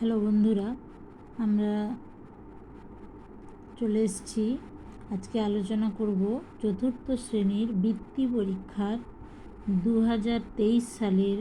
Hello বন্ধুরা, আমরা চলে এসেছি। আজকে আলোচনা করব চতুর্থ শ্রেণির বৃত্তি পরীক্ষার দু হাজার তেইশ সালের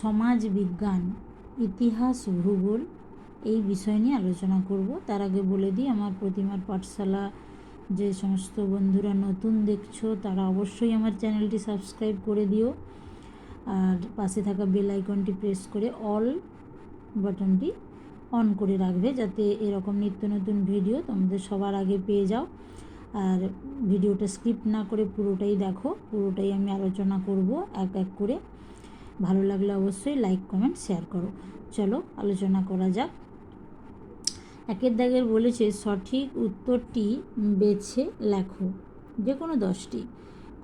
সমাজ বিজ্ঞান, ইতিহাস ভূগোল এই বিষয় নিয়ে আলোচনা করব। তার আগে বলে দিই, আমার প্রতিমার পাঠশালা যে সমস্ত বন্ধুরা নতুন দেখছ, তারা অবশ্যই আমার চ্যানেলটি সাবস্ক্রাইব করে দিও। আর পাশে থাকা বেল আইকনটি প্রেস করে অল বাটনটি অন করে রাখবে যাতে এরকম নিত্য নতুন ভিডিও তোমাদের সবার আগে পেয়ে যাও। আর ভিডিওটা স্কিপ না করে পুরোটাই দেখো, পুরোটাই আমি আলোচনা করব এক এক করে। ভালো লাগলে অবশ্যই লাইক, কমেন্ট, শেয়ার করো। চলো আলোচনা করা যাক। একের দাগের বলেছে, সঠিক উত্তরটি বেছে লেখো যে কোনো দশটি।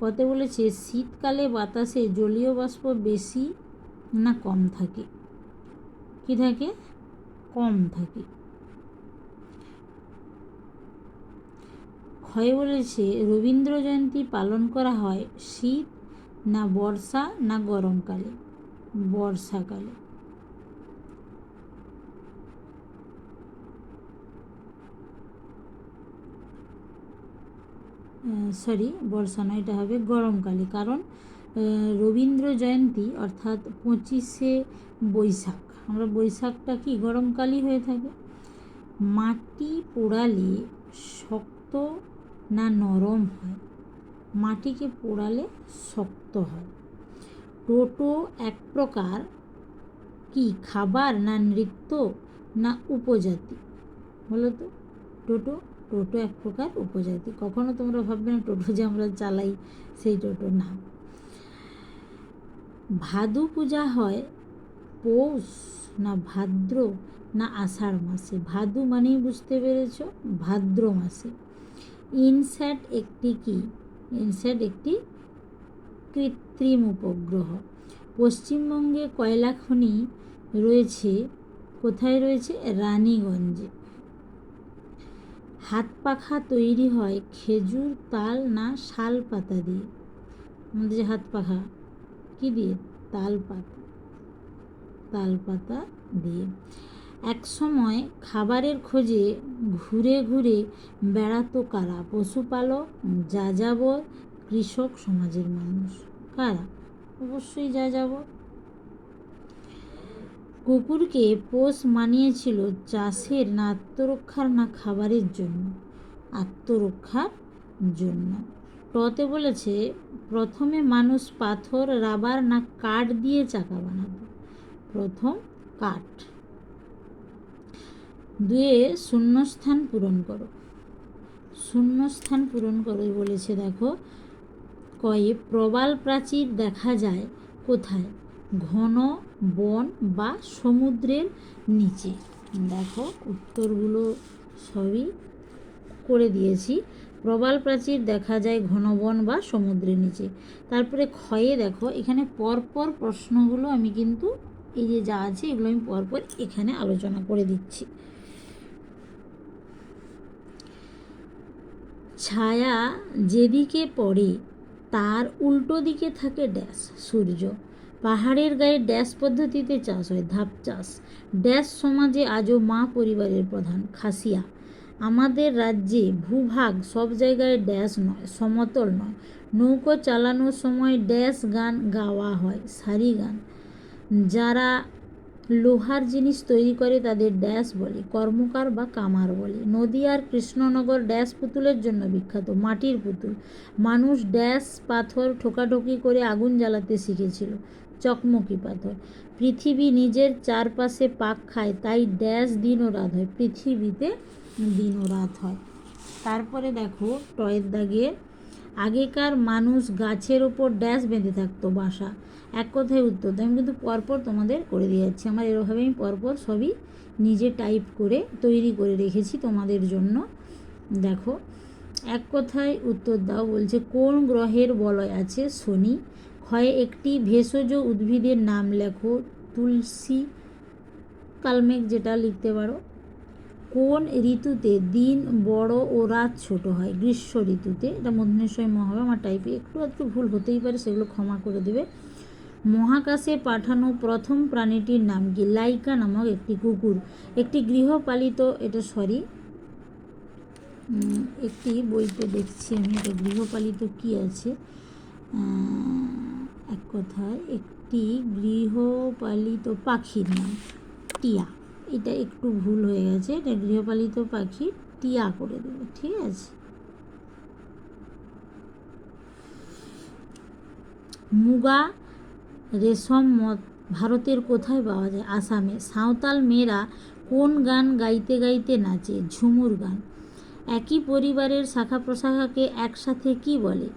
কতে বলেছে, শীতকালে বাতাসে জলীয় বাষ্প বেশি না কম থাকে? কি থাকে? কম থাকে। ক্ষয় বলেছে, রবীন্দ্র জয়ন্তী পালন করা হয় শীত না বর্ষা না গরমকালে? বর্ষাকালে। সরি বর্ষা নয়, এটা হবে গরমকালে। কারণ রবীন্দ্র জয়ন্তী, অর্থাৎ পঁচিশে বৈশাখ আমরা বৈশাখটা কি গরমকালই হয়ে থাকে? মাটি পোড়ালে শক্ত না নরম হয়? মাটিকে পোড়ালে শক্ত হয়। টোটো এক প্রকার কি খাবার না নৃত্য না উপজাতি? বলো তো। টোটো টোটো এক প্রকার উপজাতি। কখনো তোমরা ভাববে না টোটো যে আমরা চালাই সেই টোটো না ভাদু পূজা হয় পৌষ না ভাদ্র, না আষাঢ় মাসে? ভাদু মানেই বুঝতে পেরেছ, ভাদ্র মাসে। ইনস্যাট একটি কি? ইনস্যাট একটি কৃত্রিম উপগ্রহ। পশ্চিমবঙ্গে কয়লা খনি রয়েছে? কোথায় রয়েছে? রানীগঞ্জে। হাত পাখা তৈরি হয় খেজুর, তাল, না শাল পাতা দিয়ে? আমাদের যে হাত পাখা, কী দিয়ে? তাল পাতা। তাল পাতা দিয়ে। এক সময় খাবারের খোঁজে ঘুরে ঘুরে বেড়াতো কারা? পশুপালক, যাযাবর, কৃষক সমাজের মানুষ। কারা? অবশ্যই যাযাবর। কুকুরকে পোষ মানিয়েছিল চাষের না আত্মরক্ষার না খাবারের জন্য। আত্মরক্ষার জন্য। টতে বলেছে, প্রথমে মানুষ পাথর, রাবার না কাঠ দিয়ে চাকা বানাতো। প্রথম কাঠ। দুয়ে শূন্যস্থান পূরণ করো। শূন্যস্থান পূরণ করো বলেছে, দেখো, কয়ে প্রবাল প্রাচীর দেখা যায় কোথায়? ঘন, বন বা সমুদ্রের নিচে। দেখো, উত্তরগুলো সবই করে দিয়েছি। প্রবাল প্রাচীর দেখা যায় ঘন, বন বা সমুদ্রের নিচে। তারপরে ক্ষয়ে দেখো, এখানে পরপর প্রশ্নগুলো আমি কিন্তু এই যে যা আছে, এগুলো আমি পরপর এখানে আলোচনা করে দিচ্ছি। ছায়া যেদিকে পড়ে, তার উল্টো দিকে থাকে ড্যাশ, সূর্য। পাহাড়ের গায়ে ড্যাশ পদ্ধতিতে চাষ হয়, ধাপ চাষ। ড্যাশ সমাজে আজও মা পরিবারের প্রধান, খাসিয়া। আমাদের রাজ্যে ভূভাগ সব জায়গায় ড্যাশ নয়, সমতল নয়। নৌকো চালানোর সময় ড্যাশ গান গাওয়া হয়, সারি গান। যারা লোহার জিনিস তৈরি করে তাদের ড্যাশ বলে, কর্মকার বা কামার বলে। নদিয়ার কৃষ্ণনগর ড্যাশ পুতুলের জন্য বিখ্যাত, মাটির পুতুল। মানুষ ড্যাশ, পাথর, ঠোকাঠকি করে আগুন জ্বালাতে শিখেছিল, চকমকি পাথর। পৃথিবী নিজের চারপাশে পাক খায়, তাই ড্যাশ দিন ও রাত হয়, পৃথিবীতে দিন ও রাত হয়। তারপরে দেখো, টয়ের দাগে আগেকার মানুষ গাছের ওপর ড্যাশ বেঁধে থাকতো বাসা। এক কথায় উত্তর আমি কিন্তু পরপর তোমাদের করে দিয়ে যাচ্ছি। আমার এরভাবে আমি পরপর সবই নিজে টাইপ করে তৈরি করে রেখেছি তোমাদের জন্য। দেখো, এক কথায় উত্তর দাও। বলছে, কোন গ্রহের বলয় আছে শনি? ক্ষয়ে একটি ভেষজ উদ্ভিদের নাম লেখো, তুলসী কালমেঘ যেটা লিখতে পারো। কোন ঋতুতে দিন বড় ও রাত ছোট হয়? গ্রীষ্ম ঋতুতে। এটা মধ্যেশ্বরী মহাবা আমার টাইপে একটু একটু ভুল হতেই পারে, সেগুলো ক্ষমা করে দেবে। মহাকাশে পাঠানো প্রথম প্রাণীটির নাম কি? লাইকা নামক একটি কুকুর। একটি গৃহপালিত, এটা সরি একটি বইতে দেখছি আমি, এটা গৃহপালিত কি আছে? এক কথায় একটি গৃহপালিত পাখির নাম টিয়া। এটা একটু ভুল হয়ে গেছে। এটা গৃহপালিত পাখি টিয়া করে দেবে, ঠিক আছে? মুগা রেশম মদ ভারতের কোথায় পাওয়া যায়? আসামে। সাঁওতাল মেয়েরা কোন গান গাইতে গাইতে নাচে? ঝুমুর গান। একই পরিবারের শাখা প্রশাখাকে একসাথে কি বলে?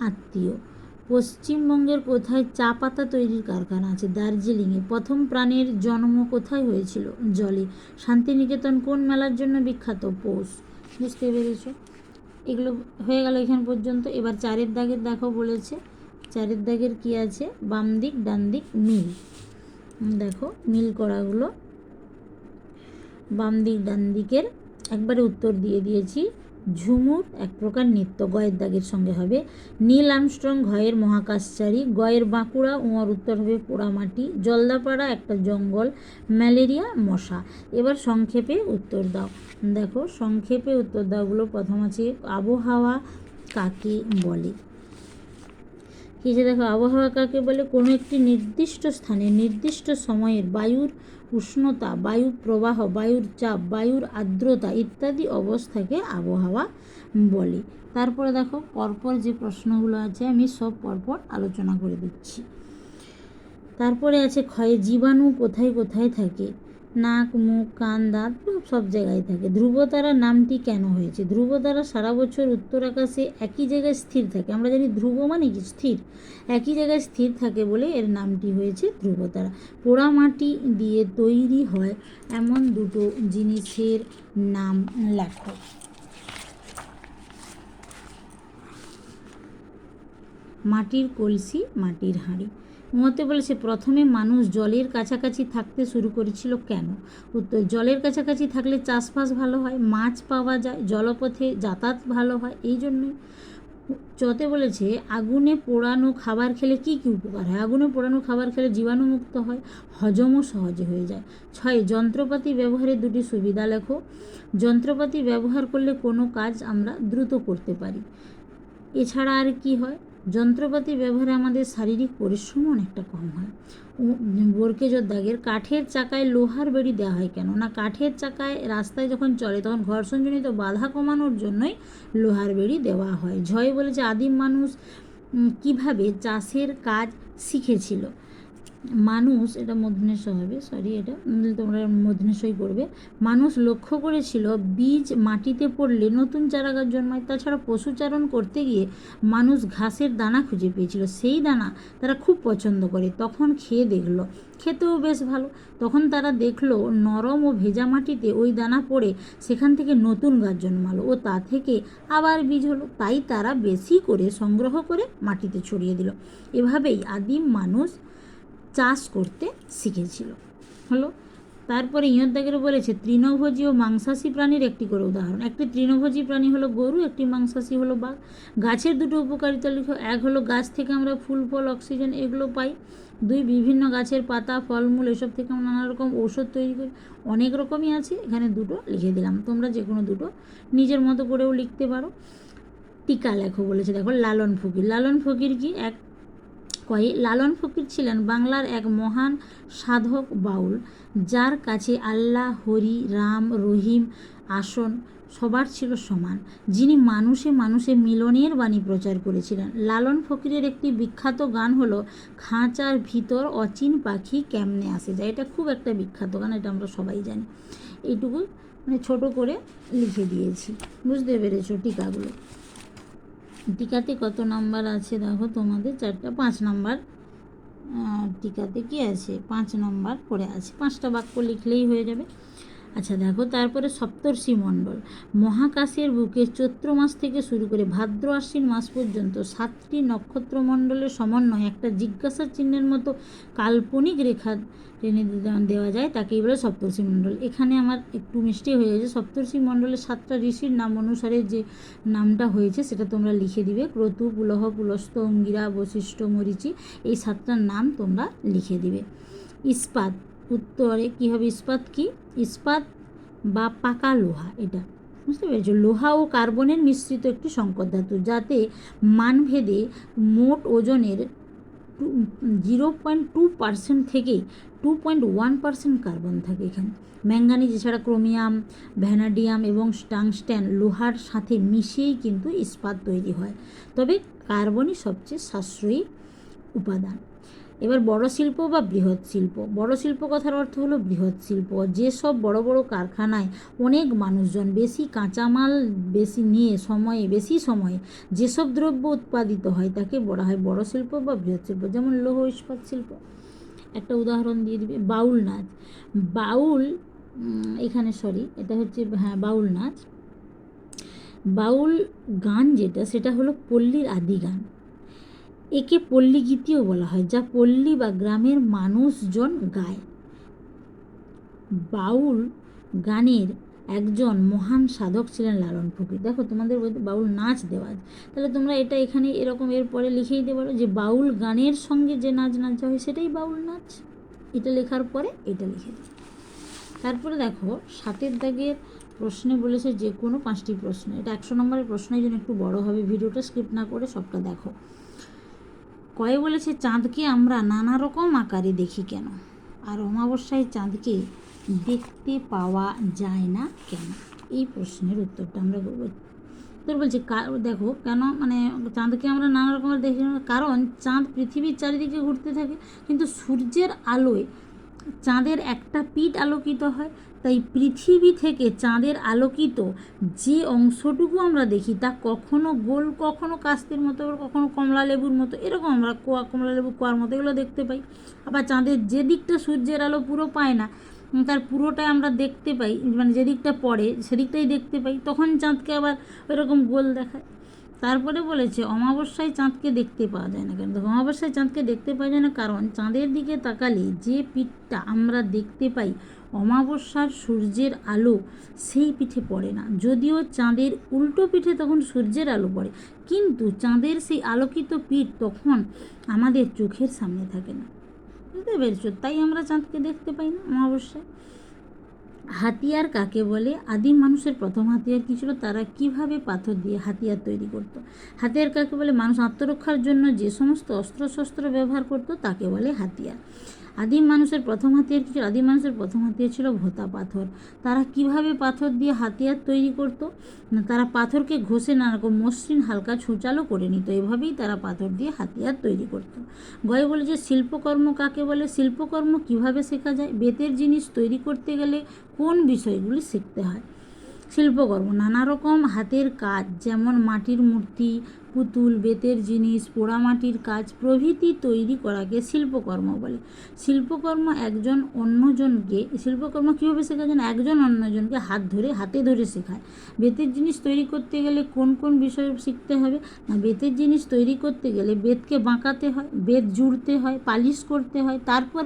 আত্মীয়। পশ্চিমবঙ্গের কোথায় চা পাতা তৈরির কারখানা আছে? দার্জিলিংয়ে প্রথম প্রাণীর জন্ম কোথায় হয়েছিল? জলে। শান্তিনিকেতন কোন মেলার জন্য বিখ্যাত? পৌষ। বুঝতে পেরেছ? এগুলো হয়ে গেল এখান পর্যন্ত। এবার চারের দাগের দেখো বলেছে। চারের দাগের কি আছে? বাম দিক, ডান দিক, মিল। দেখো, মিল করাগুলো। বাম দিক, ডান দিকের। একবারে উত্তর দিয়ে দিয়েছি। ঝুমুর, এক প্রকার নৃত্য গয়ের দাগের সঙ্গে হবে। নীল আমস্ট্রং ঘয়ের মহাকাশচারী, গয়ের বাঁকুড়া উমর উত্তর হবে পোড়ামাটি, জলদাপাড়া একটা জঙ্গল, ম্যালেরিয়া, মশা। এবার সংক্ষেপে উত্তর দাও। দেখো, সংক্ষেপে উত্তর দাওগুলো প্রথম আছে, আবহাওয়া কাকে বলে? যে দেখো, আবহাওয়া কাকে বলে? কোনো একটি নির্দিষ্ট স্থানে, নির্দিষ্ট সময়ের বায়ুর উষ্ণতা বায়ু প্রবাহ, বায়ুর চাপ, বায়ুর আর্দ্রতা ইত্যাদি অবস্থাকে আবহাওয়া বলে। তারপরে দেখো, পরপর যে প্রশ্নগুলো আছে, আমি সব পরপর আলোচনা করে দিচ্ছি। তারপরে আছে, ক্ষয়ে জীবাণু কোথায় কোথায় থাকে? নাক, মুখ, কান, দাঁত সব জায়গায় থাকে। ধ্রুবতারা নামটি কেন হয়েছে? ধ্রুবতারা সারা বছর উত্তর আকাশে একই জায়গায় স্থির থাকে। আমরা জানি ধ্রুব মানে কি? স্থির। একই জায়গায় স্থির থাকে বলে এর নামটি হয়েছে ধ্রুবতারা। পোড়ামাটি দিয়ে তৈরি হয় এমন দুটো জিনিসের নাম লেখো। মাটির কলসি, মাটির হাঁড়ি। মতে বলেছে, প্রথমে মানুষ জলের কাছাকাছি থাকতে শুরু করেছিল কেন? উত্তর, জলের কাছাকাছি থাকলে চাষবাস ভালো হয়, মাছ পাওয়া যায়, জলপথে যাতায়াত ভালো হয়, এই জন্যই চতে বলেছে, আগুনে পোড়ানো খাবার খেলে কি কি উপকার হয়? আগুনে পোড়ানো খাবার খেলে জীবাণুমুক্ত হয়, হজমও সহজে হয়ে যায়। ছয়, যন্ত্রপাতি ব্যবহারের দুটি সুবিধা লেখো। যন্ত্রপাতি ব্যবহার করলে কোনো কাজ আমরা দ্রুত করতে পারি। এছাড়া আর কি হয়? যন্ত্রপাতি ব্যবহারে আমাদের শারীরিক পরিশ্রম অনেকটা কম হয়। বোরকেজোর দাগের, কাঠের চাকায় লোহার বেড়ি দেওয়া হয় কেন? না, কাঠের চাকায় রাস্তায় যখন চলে, তখন ঘর্ষণজনিত বাধা কমানোর জন্যই লোহার বেড়ি দেওয়া হয়। ঝয় বলেছে আদিম মানুষ কীভাবে চাষের কাজ শিখেছিল? মানুষ, এটা মধ্যনেশ হবে সরি এটা তোমরা মধ্যনেশই করবে মানুষ লক্ষ্য করেছিল, বীজ মাটিতে পড়লে নতুন চারা গাছ জন্মায়, তাছাড়া পশুচারণ করতে গিয়ে মানুষ ঘাসের দানা খুঁজে পেয়েছিল। সেই দানা তারা খুব পছন্দ করে, তখন খেয়ে দেখল। খেতেও বেশ ভালো। তখন তারা দেখল, নরম ও ভেজা মাটিতে ওই দানা পড়ে সেখান থেকে নতুন গাছ জন্মালো ও তা থেকে আবার বীজ হলো। তাই তারা বেশি করে সংগ্রহ করে মাটিতে ছড়িয়ে দিল। এভাবেই আদিম মানুষ চাষ করতে শিখেছিল। হলো? তারপরে ইয়দ্দাগের বলেছে, তৃণভোজী ও মাংসাশী প্রাণীর একটি করে উদাহরণ। একটি তৃণভোজী প্রাণী হলো গরু, একটি মাংসাশী হলো বাঘ। গাছের দুটো উপকারিতা লিখো, এক হলো গাছ থেকে আমরা ফুল, ফল, অক্সিজেন এগুলো পাই। দুই, বিভিন্ন গাছের পাতা, ফলমূল, এসব থেকে আমরা নানা রকম ঔষধ তৈরি করি। অনেক রকমই আছে, এখানে দুটো লিখে দিলাম। তোমরা যে কোনো দুটো নিজের মতো করেও লিখতে পারো। টিকা লেখো বলেছে, দেখো, লালন ফকির। লালন ফকির কি? এক কয়ে লালন ফকির ছিলেন বাংলার এক মহান সাধক বাউল, যার কাছে আল্লাহ, হরি, রাম, রহিম, আসন সবার ছিল সমান, যিনি মানুষে মানুষে মিলনের বাণী প্রচার করেছিলেন। লালন ফকিরের একটি বিখ্যাত গান হলো, খাঁচার ভিতর অচিন পাখি কেমনে আসে যায়? এটা খুব একটা বিখ্যাত গান, এটা আমরা সবাই জানি। এইটুকু মানে ছোট করে লিখে দিয়েছি। বুঝতে পেরেছ টিকাগুলো? টিকাতে কত নাম্বার আছে দেখো তোমাদের? চারটা, পাঁচ নাম্বার। টিকাতে কি আছে? পাঁচ নাম্বার করে আছে। পাঁচটা বাক্য লিখলেই হয়ে যাবে। আচ্ছা দেখো, তারপরে সপ্তর্ষি মণ্ডল। মহাকাশের বুকে চৈত্র মাস থেকে শুরু করে ভাদ্র আশ্বিন মাস পর্যন্ত সাতটি নক্ষত্রমণ্ডলের সমন্বয় একটা জিজ্ঞাসা চিহ্নের মতো কাল্পনিক রেখা টেনে দেওয়া যায় তাকেই বলে সপ্তর্ষি মণ্ডল। এখানে আমার একটু মিষ্টি হয়ে গেছে। সপ্তর্ষি মণ্ডলের সাতটা ঋষির নাম অনুসারে যে নামটা হয়েছে, সেটা তোমরা লিখে দিবে। ক্রতু, পুলহ, পুলস্ত, অঙ্গিরা, বশিষ্ঠ, মরিচি, এই সাতটার নাম তোমরা লিখে দিবে। ইস্পাত উত্তরে কী হবে ইস্পাত কি? ইস্পাত বা পাকা লোহা এটা। বুঝতে পেরেছ? লোহা ও কার্বনের মিশ্রিত একটি সংকর ধাতু যাতে মানভেদে মোট ওজনের two, zero point two percent থেকে two point one percent carbon থাকে এখানে। ম্যাঙ্গানিজ এছাড়া ক্রোমিয়াম, ভ্যানাডিয়াম এবং টাংস্ট্যান লোহার সাথে মিশিয়েই কিন্তু ইস্পাত তৈরি হয়। তবে কার্বনই সবচেয়ে সাশ্রয়ী উপাদান। এবার বড় শিল্প বা বৃহৎ শিল্প? বড় শিল্প কথার অর্থ হলো বৃহৎ শিল্প। যেসব বড় বড় কারখানায় অনেক মানুষজন বেশি কাঁচামাল বেশি নিয়ে সময়ে, বেশি সময়ে যেসব দ্রব্য উৎপাদিত হয় তাকে বলা হয় বড় শিল্প বা বৃহৎ শিল্প। যেমন লৌহ ইস্পাত শিল্প। একটা উদাহরণ দিয়ে দিবে। বাউল নাচ। বাউল এখানে সরি এটা হচ্ছে হ্যাঁ বাউল নাচ। বাউল গান যেটা, সেটা হলো পল্লীর আদি গান। একে পল্লী গীতিও বলা হয়, যা পল্লী বা গ্রামের মানুষজন গায়। বাউল গানের একজন মহান সাধক ছিলেন লালন ফকির দেখো, তোমাদের বইতে বাউল নাচ দেওয়া তাহলে তোমরা এটা এখানে এরকম এর পরে লিখেই দিতে পারো যে, বাউল গানের সঙ্গে যে নাচ নাচা হয়, সেটাই বাউল নাচ। এটা লেখার পরে এটা লিখে দিই তারপরে দেখো, সাতের দাগের প্রশ্নে বলেছে যে কোনো পাঁচটি প্রশ্ন। এটা একশো নম্বরের প্রশ্ন এই জন্য একটু বড় হবে, ভিডিওটা স্কিপ না করে সবটা দেখো। কয়ে বলেছে, চাঁদকে আমরা নানা রকম আকারে দেখি কেন? আর অমাবস্যায় চাঁদকে দেখতে পাওয়া যায় না কেন? এই প্রশ্নের উত্তরটা আমরা করব। তোর বলছে দেখো, কেন? মানে চাঁদকে আমরা নানা রকমের দেখি কারণ চাঁদ পৃথিবীর চারিদিকে ঘুরতে থাকে, কিন্তু সূর্যের আলোয় চাঁদের একটা পিঠ আলোকিত হয় তাই পৃথিবী থেকে চাঁদের আলোকিত যে অংশটুকু আমরা দেখি তা কখনো গোল, কখনো কাস্তের মতো, কখনো কমলা লেবুর মতো, এরকম আমরা কোয়া, কমলা লেবু, কোয়ার মতো এগুলো দেখতে পাই। আবার চাঁদের যে দিকটা সূর্যের আলো পুরো পায় না, তার পুরোটাই আমরা দেখতে পাই মানে যেদিকটা পড়ে সেদিকটাই দেখতে পাই, তখন চাঁদকে আবার ওইরকম গোল দেখায়। তারপরে বলেছে, অমাবস্যায় চাঁদকে দেখতে পাওয়া যায় না কেন? দেখো, অমাবস্যায় চাঁদকে দেখতে পাওয়া যায় না কারণ চাঁদের দিকে তাকালে যে পিঠটা আমরা দেখতে পাই অমাবস্যার সূর্যের আলো, সেই পিঠে পড়ে না। যদিও চাঁদের উল্টো পিঠে তখন সূর্যের আলো পড়ে, কিন্তু চাঁদের সেই আলোকিত পিঠ তখন আমাদের চোখের সামনে থাকে না। বুঝতে পেরেছ? তাই আমরা চাঁদকে দেখতে পাই না অমাবস্যায়। হাতিয়ার কাকে বলে? আদিম মানুষের প্রথম হাতিয়ার কী ছিল? তারা কীভাবে পাথর দিয়ে হাতিয়ার তৈরি করত? হাতিয়ার কাকে বলে? মানুষ আত্মরক্ষার জন্য যে সমস্ত অস্ত্রশস্ত্র ব্যবহার করত, তাকে বলে হাতিয়ার। আদিম মানুষের প্রথম হাতিয়ার কী ছিল? আদিম মানুষের প্রথম হাতিয়ার ছিল ভোতা পাথর। তারা কীভাবে পাথর দিয়ে হাতিয়ার তৈরি করত? না, তারা পাথরকে ঘষে নানা রকম মসৃণ হালকা ছুচালো করে নিত। এভাবেই তারা পাথর দিয়ে হাতিয়ার তৈরি করত। গয়ে বলে যে, শিল্পকর্ম কাকে বলে? শিল্পকর্ম কীভাবে শেখা যায়? বেতের জিনিস তৈরি করতে গেলে কোন বিষয়গুলি শিখতে হয়? শিল্পকর্ম নানা রকম হাতের কাজ, যেমন মাটির মূর্তি, পুতুল, বেতের জিনিস পোড়ামাটির কাজ, প্রভৃতি তৈরি করাকে শিল্পকর্ম বলে। শিল্পকর্ম একজন অন্যজনকে, শিল্পকর্ম কীভাবে শেখা যায় না একজন অন্যজনকে হাত ধরে, হাতে ধরে শেখায়। বেতের জিনিস তৈরি করতে গেলে কোন কোন বিষয় শিখতে হবে? না, বেতের জিনিস তৈরি করতে গেলে বেতকে বাঁকাতে হয়, বেত জুড়তে হয়, পালিশ করতে হয়, তারপর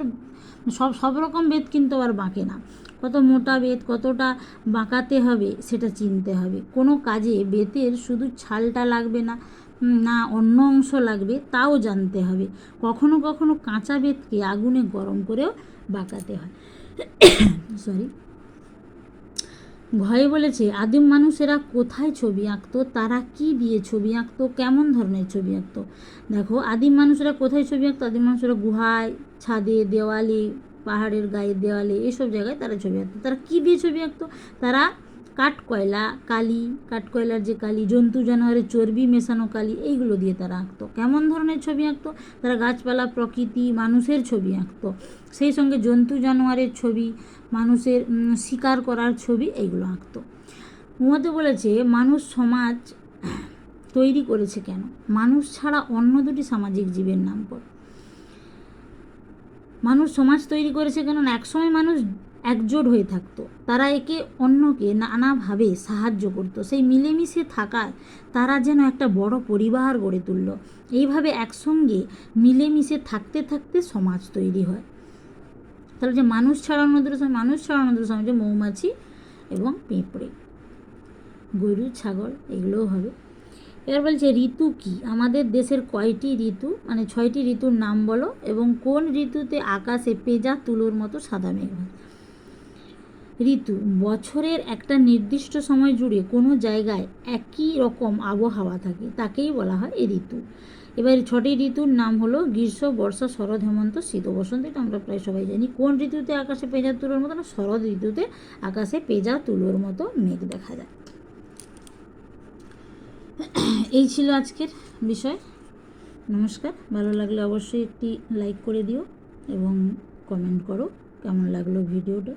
সব সব রকম বেত কিন্তু আবার বাঁকে না। কত মোটা বেত, কতটা বাঁকাতে হবে সেটা চিনতে হবে। কোনো কাজে বেতের শুধু ছালটা লাগবে না না অন্য অংশ লাগবে তাও জানতে হবে। কখনো কখনো কাঁচা বেতকে আগুনে গরম করেও বাঁকাতে হয়। সরি ভয়ে বলেছে, আদিম মানুষেরা কোথায় ছবি আঁকতো? তারা কি দিয়ে ছবি আঁকতো? কেমন ধরনের ছবি আঁকতো? দেখো, আদিম মানুষেরা কোথায় ছবি আঁকতো? আদিম মানুষেরা গুহায়, ছাদে, দেওয়ালে পাহাড়ের গায়ে দেওয়ালে এসব জায়গায় তারা ছবি আঁকতো। তারা কী দিয়ে ছবি আঁকতো? তারা কাঠকয়লা, কালি, কাঠকয়লার যে কালি, জন্তু জানোয়ারের চর্বি, মেশানো কালি, এইগুলো দিয়ে তারা আঁকতো। কেমন ধরনের ছবি আঁকতো? তারা গাছপালা, প্রকৃতি, মানুষের ছবি আঁকতো। সেই সঙ্গে জন্তু, জানোয়ারের ছবি, মানুষের শিকার করার ছবি এইগুলো আঁকতো। মধ্যে বলেছে, মানুষ সমাজ তৈরি করেছে কেন? মানুষ ছাড়া অন্য দুটি সামাজিক জীবের নাম পড় মানুষ সমাজ তৈরি করেছে কেন না একসময় মানুষ একজোট হয়ে থাকতো। তারা একে অন্যকে নানাভাবে সাহায্য করতো। সেই মিলেমিশে থাকায় তারা যেন একটা বড় পরিবার গড়ে তুলল। এইভাবে একসঙ্গে মিলেমিশে থাকতে থাকতে সমাজ তৈরি হয়। তাহলে যে মানুষ ছাড়ানো দুটো সময় মানুষ ছাড়ানো দুটো সময় যে মৌমাছি এবং পেঁপড়ে, গরু, ছাগল, এগুলোও হবে। এবার বলছে ঋতু কি? আমাদের দেশের কয়টি ঋতু? মানে ছয়টি ঋতুর নাম বলো এবং কোন ঋতুতে আকাশে পেঁজা তুলোর মতো সাদা মেঘ হয়? ঋতু, বছরের একটা নির্দিষ্ট সময় জুড়ে কোনো জায়গায় একই রকম আবহাওয়া থাকে, তাকেই বলা হয় এই ঋতু। এবার ছটি ঋতুর নাম হলো গ্রীষ্ম, বর্ষা, শরৎ, হেমন্ত, শীত বসন্ত, এটা আমরা প্রায় সবাই জানি। কোন ঋতুতে আকাশে পেঁজা তুলোর মতো না? শরৎ ঋতুতে আকাশে পেঁজা তুলোর মতো মেঘ দেখা যায়। এই ছিল আজকের বিষয়। নমস্কার, ভালো লাগলে অবশ্যই একটি লাইক করে দিও এবং কমেন্ট করো। কেমন লাগল ভিডিওটা?